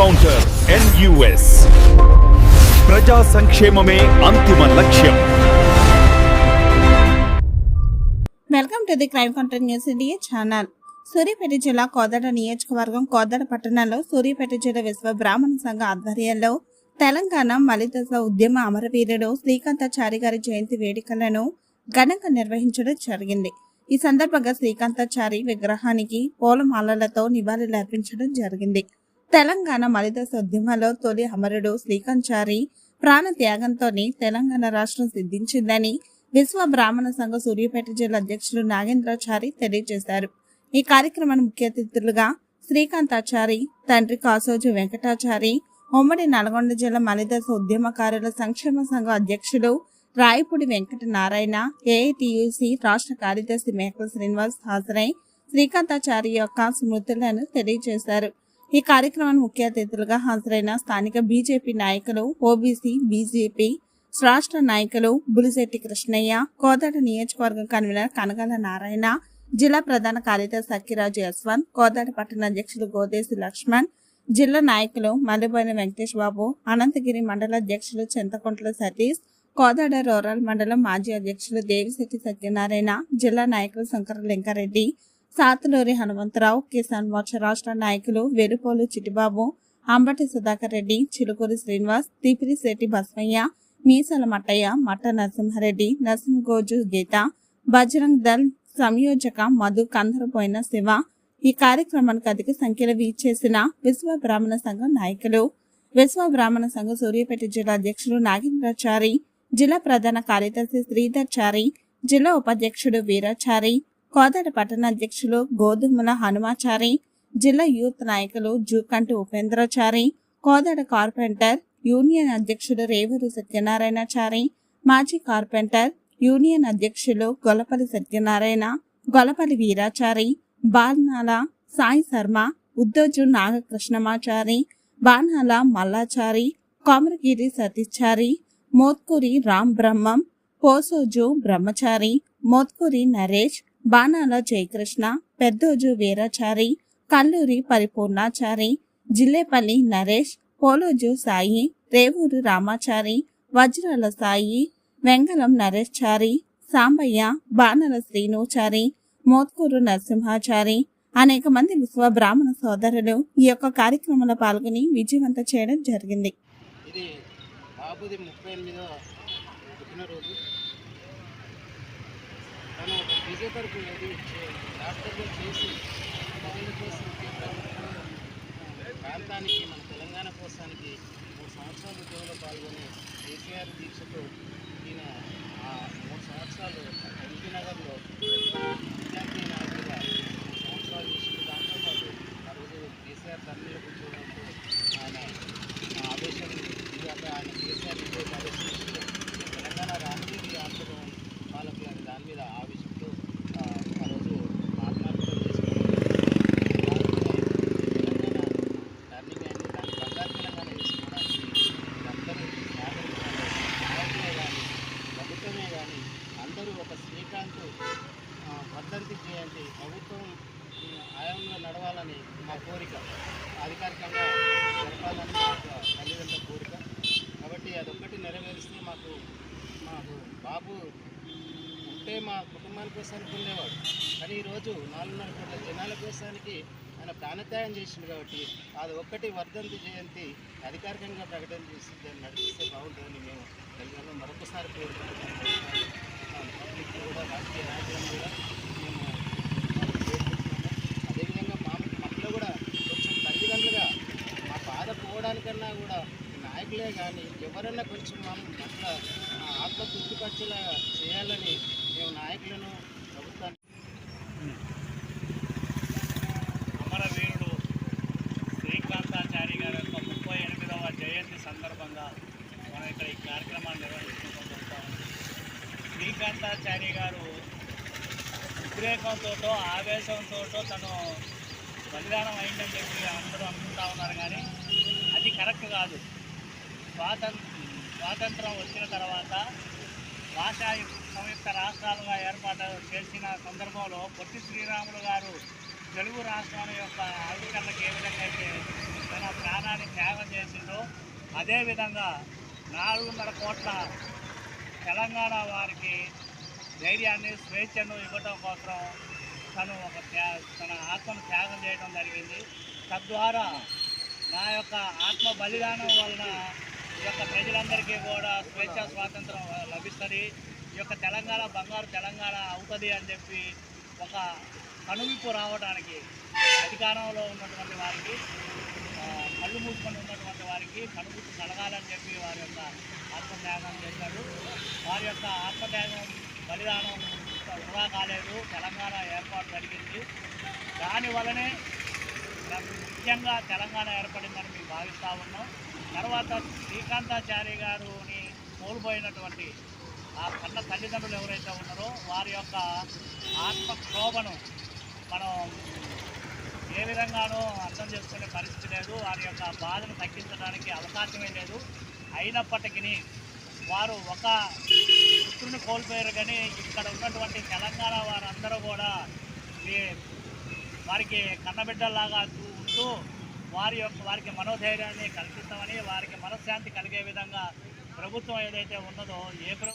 Encounter NUS ప్రజా సంక్షేమమే అంతిమ లక్ష్యం. Welcome to the crime counter news India channel. Suryapet జిల్లా కోదాడ నియోజకవర్గం కోదాడ పట్టణంలో సూర్యాపేట జిల్లా విశ్వ బ్రాహ్మణ సంఘ ఆధ్వర్యంలో తెలంగాణ మలిదశ ఉద్యమ అమరవీరుడు శ్రీకాంతాచారి గారి జయంతి వేడుకలను ఘనంగా నిర్వహించడం జరిగింది. ఈ సందర్భంగా శ్రీకాంతాచారి విగ్రహానికి పూలమాలలతో నివాళులు అర్పించడం జరిగింది. తెలంగాణ మలిదశ ఉద్యమంలో తొలి అమరుడు శ్రీకంచారి ప్రాణ త్యాగంతోనే తెలంగాణ రాష్ట్రం సిద్ధించిందని విశ్వ బ్రాహ్మణ సంఘ సూర్యాపేట జిల్లా అధ్యక్షులు నాగేంద్రాచారి తెలియజేశారు. ఈ కార్యక్రమాన్ని ముఖ్య అతిథులుగా శ్రీకాంతాచారి తండ్రి కాసోజు వెంకటాచారి ఉమ్మడి నల్గొండ జిల్లా మలిదశ ఉద్యమకారుల సంక్షేమ సంఘం అధ్యక్షులు రాయపూడి వెంకట నారాయణ ఏఐటియుసి రాష్ట్ర కార్యదర్శి మేకల శ్రీనివాస్ హాజరై శ్రీకాంతాచారి యొక్క స్మృతులను తెలియజేశారు. ఈ కార్యక్రమానికి ముఖ్య అతిథులుగా హాజరైన స్థానిక బీజేపీ నాయకులు ఓబీసీ బీజేపీ రాష్ట్ర నాయకులు బులిశెట్టి కృష్ణయ్య కోదాడ నియోజకవర్గం కన్వీనర్ కనగల నారాయణ జిల్లా ప్రధాన కార్యదర్శి అక్కిరాజు యశ్వంత్ కోదాడ పట్టణ అధ్యక్షులు గోదేశి లక్ష్మణ్ జిల్లా నాయకులు మల్లిబోయిన వెంకటేష్ బాబు అనంతగిరి మండల అధ్యక్షులు చింతకుంట్ల సతీష్ కోదాడ రూరల్ మండలం మాజీ అధ్యక్షులు దేవిశెట్టి సత్యనారాయణ జిల్లా నాయకులు శంకర లింకారెడ్డి సాతులూరి హనుమంతరావు కిసాన్ మోర్చా రాష్ట్ర నాయకులు వెలుపోలు చిటిబాబు అంబటి సుధాకర్ రెడ్డి చిలుకూరి శ్రీనివాస్ తిపిరిశెట్టి బస్మయ్య మీసాల మట్టయ్య మట్ట నరసింహారెడ్డి నరసింహగోజు గీత బజరంగ్ దళ్ సంయోజక మధు కందరపోయిన శివ. ఈ కార్యక్రమానికి అధిక సంఖ్యలో వీచేసిన విశ్వ బ్రాహ్మణ సంఘం నాయకులు విశ్వ బ్రాహ్మణ సంఘం సూర్యాపేట జిల్లా అధ్యక్షులు నాగేంద్రాచారి జిల్లా ప్రధాన కార్యదర్శి శ్రీధర్చారి జిల్లా ఉపాధ్యక్షుడు వీరాచారి కోదాడ పట్టణ అధ్యక్షులు గోధుమల హనుమాచారి జిల్లా యూత్ నాయకులు జూకంటి ఉపేంద్రచారి కోదాడ కార్పెంటర్ యూనియన్ అధ్యక్షుడు రేవూరు సత్యనారాయణచారి మాజీ కార్పెంటర్ యూనియన్ అధ్యక్షులు గొలపల్లి సత్యనారాయణ గొలపల్లి వీరాచారి బాల్నాల సాయి శర్మ ఉద్దోజు నాగకృష్ణమాచారి బాణాల మల్లాచారి కోమరగిరి సతీచారి మోత్కూరి రామ్ బ్రహ్మం పోసోజు బ్రహ్మచారి మోత్కూరి నరేష్ బాణాల జయకృష్ణ పెద్దోజు వీరాచారి కల్లూరి పరిపూర్ణాచారి జిల్లేపల్లి నరేష్ పోలోజు సాయి రేవూరు రామాచారి వజ్రాల సాయి వెంగళం నరేష్ చారి సాంబయ్య బాణల శ్రీనుచారి మోత్కూరు నరసింహాచారి అనేక మంది విశ్వ బ్రాహ్మణ సోదరులు ఈ యొక్క కార్యక్రమంలో పాల్గొని విజయవంతం చేయడం జరిగింది. ఇది బాబుది ముప్పై ఎనిమిదో పుట్టినరోజు. తన విజేతరకు ఏది డాక్టర్గా చేసి ప్రజల కోసం ప్రాంతానికి మన తెలంగాణ కోసానికి మూడు సంవత్సరాల ఉద్యోగంలో పాల్గొని కేసీఆర్ దీక్షతో ఈయన ఆ మూడు సంవత్సరాలు ఎల్బీ నగర్లో విద్యార్థి నాయకుడిగా మూడు సంవత్సరాలు చేసింది దాంతోపాటు ఆ రోజు కేసీఆర్ తల్లిలో కూర్చోవడంతో ఆయన ఆ ఆదేశం ఇవాళ ఆయన కేసీఆర్ ఇదే ఆదేశించారు తెలంగాణ రాజకీయ ఆందోళన పాలకులు అనే దాని మీద ఆ విషయంలో ఆ, ఆ రోజు ఆత్మార్పణ చేసుకున్నారు తెలంగాణ టర్నింగ్ అయింది దాన్ని బంగారు తెలంగాణ చేసుకోవడానికి అందరూ సహకరించాలి నాయకులే కానీ ప్రభుత్వమే కానీ అందరూ ఒక శ్రీకాంత్ ఆ, వర్ధంతి జయంతి ప్రభుత్వం ఉమ్, ఆయంలో నడవాలని మా కోరిక. అధికారికంగా జరపాలని తల్లిదండ్రుల కోరిక. కాబట్టి అదొక్కటి నెరవేరిస్తే మాకు మాకు బాబు ఉంటే మా కుటుంబాని కోసానికి ఉండేవాడు. కానీ ఈరోజు నాలుగున్నర కోట్ల జనాల కోసానికి ఆయన ప్రాణత్యాగం చేసింది కాబట్టి అది ఒక్కటి వర్ధంతి జయంతి అధికారికంగా ప్రకటన చేసి దాన్ని నడిపిస్తే బాగుంటుందని మేము తెలంగాణలో మరొకసారి కోరుకుంటున్నాం. పబ్లిక్ కూడా రాజకీయ నాయకులను కూడా మేము కోరుకుంటున్నాము అదేవిధంగా మా మక్కలు కూడా కొంచెం తల్లిదండ్రులుగా మా బాధ పోవడానికన్నా కూడా నాయకులే కానీ ఎవరైనా కొంచెం మనం పట్ల ఆత్మ తృప్తిపరిచేలా చేయాలని మేము నాయకులను ప్రభుత్వాన్ని అమరవీరుడు శ్రీకాంతాచారి గారి యొక్క ముప్పై ఎనిమిదవ జయంతి సందర్భంగా మనం ఇక్కడ ఈ కార్యక్రమాన్ని నిర్వహించుకుంటూ ఉంటాము శ్రీకాంతాచారి గారు ఉద్రేకంతో ఆవేశంతో తను బలిదానం అయిందని చెప్పి అందరూ అనుకుంటా ఉన్నారు కానీ కాదు. స్వాతంత్ర స్వాతంత్రం వచ్చిన తర్వాత భాషా సంయుక్త రాష్ట్రాలుగా ఏర్పాటు చేసిన సందర్భంలో పొట్టి శ్రీరాములు గారు తెలుగు రాష్ట్రాల యొక్క ఆవిష్కరణకు ఏ విధంగా అయితే తన ప్రాణాన్ని చేసిందో అదేవిధంగా నాలుగున్నర కోట్ల తెలంగాణ వారికి ధైర్యాన్ని స్వేచ్ఛను ఇవ్వడం కోసం తను ఒక త్యా తన ఆత్మను త్యాగం చేయడం జరిగింది. తద్వారా నా యొక్క ఆత్మ బలిదానం వలన ఈ యొక్క ప్రజలందరికీ కూడా స్వేచ్ఛ స్వాతంత్రం లభిస్తుంది. ఈ యొక్క తెలంగాణ బంగారు తెలంగాణ అవుతుంది అని చెప్పి ఒక కనువిప్పు రావడానికి అధికారంలో ఉన్నటువంటి వారికి కళ్ళు మూసుకొని ఉన్నటువంటి వారికి కనువిప్పు కలగాలని చెప్పి వారి యొక్క ఆత్మత్యాగం చేశారు. వారి యొక్క ఆత్మత్యాగం బలిదానం వృధా కాలేదు. తెలంగాణ ఏర్పాటు జరిగింది. దానివల్లనే ముఖ్యంగా తెలంగాణ ఏర్పడిందని మేము భావిస్తూ ఉన్నాం. తర్వాత శ్రీకాంతాచారి గారుని కోల్పోయినటువంటి ఆ కన్న తల్లిదండ్రులు ఎవరైతే ఉన్నారో వారి యొక్క ఆత్మక్షోభను మనం ఏ విధంగానూ అర్థం చేసుకునే పరిస్థితి లేదు. వారి యొక్క బాధను తగ్గించడానికి అవకాశమే లేదు. అయినప్పటికీ వారు ఒక పుత్రుని కోల్పోయారు కానీ ఇక్కడ ఉన్నటువంటి తెలంగాణ వారందరూ కూడా ఈ వారికి కన్నబిడ్డలాగా చూ- ఉంటూ వారి యొక్క వారికి మనోధైర్యాన్ని కల్పిస్తామని వారికి మనశ్శాంతి కలిగే విధంగా ప్రభుత్వం ఏదైతే ఉన్నదో ఏ